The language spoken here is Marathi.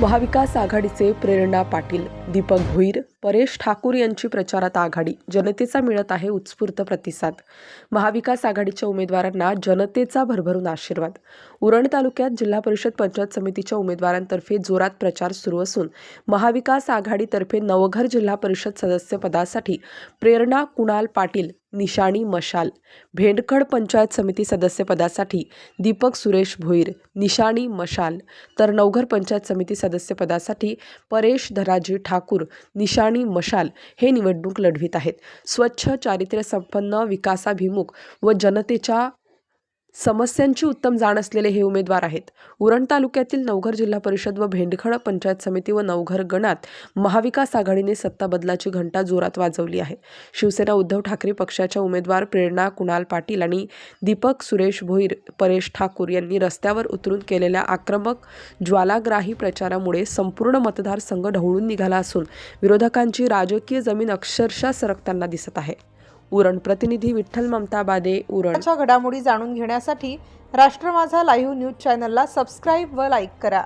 महाविकास आघाडीचे प्रेरणा पाटील दीपक भुईर परेश ठाकूर यांची प्रचारात आघाडी. जनतेचा मिळत आहे उत्स्फूर्त प्रतिसाद. महाविकास आघाडीच्या उमेदवारांना जनतेचा भरभरून आशीर्वाद. उरण तालुक्यात जिल्हा परिषद पंचायत समितीच्या उमेदवारांतर्फे जोरात प्रचार सुरू असून महाविकास आघाडीतर्फे नवघर जिल्हा परिषद सदस्य पदासाठी प्रेरणा कुणाल पाटील निशाणी मशाल भेंडखड पंचायत समिती सदस्यपदासाठी दीपक सुरेश भोईर निशाणी मशाल तर नवघर पंचायत समिती सदस्यपदासाठी परेश धराजी ठाकूर निशाणी मशाल हे निवडणूक लढवित आहेत. स्वच्छ चारित्र्य संपन्न विकासाभिमुख व जनतेच्या समस्यांची उत्तम जाण असलेले हे उमेदवार आहेत. उरण तालुक्यातील नवघर जिल्हा परिषद व भेंडखड पंचायत समिती व नवघर गणात महाविकास आघाडीने सत्ता बदलाची घंटा जोरात वाजवली आहे. शिवसेना उद्धव ठाकरे पक्षाच्या उमेदवार प्रेरणा कुणाल पाटील आणि दीपक सुरेश भोईर परेश ठाकूर यांनी रस्त्यावर उतरून केलेल्या आक्रमक ज्वालाग्राही प्रचारामुळे संपूर्ण मतदारसंघ ढवळून निघाला असून विरोधकांची राजकीय जमीन अक्षरशः सरकताना दिसत आहे. उरण प्रतिनिधी विठ्ठल ममता बादे उरणच्या घडामोडी जाणून घेण्यासाठी राष्ट्र माझा लाईव्ह न्यूज चॅनलला सबस्क्राईब व लाईक करा.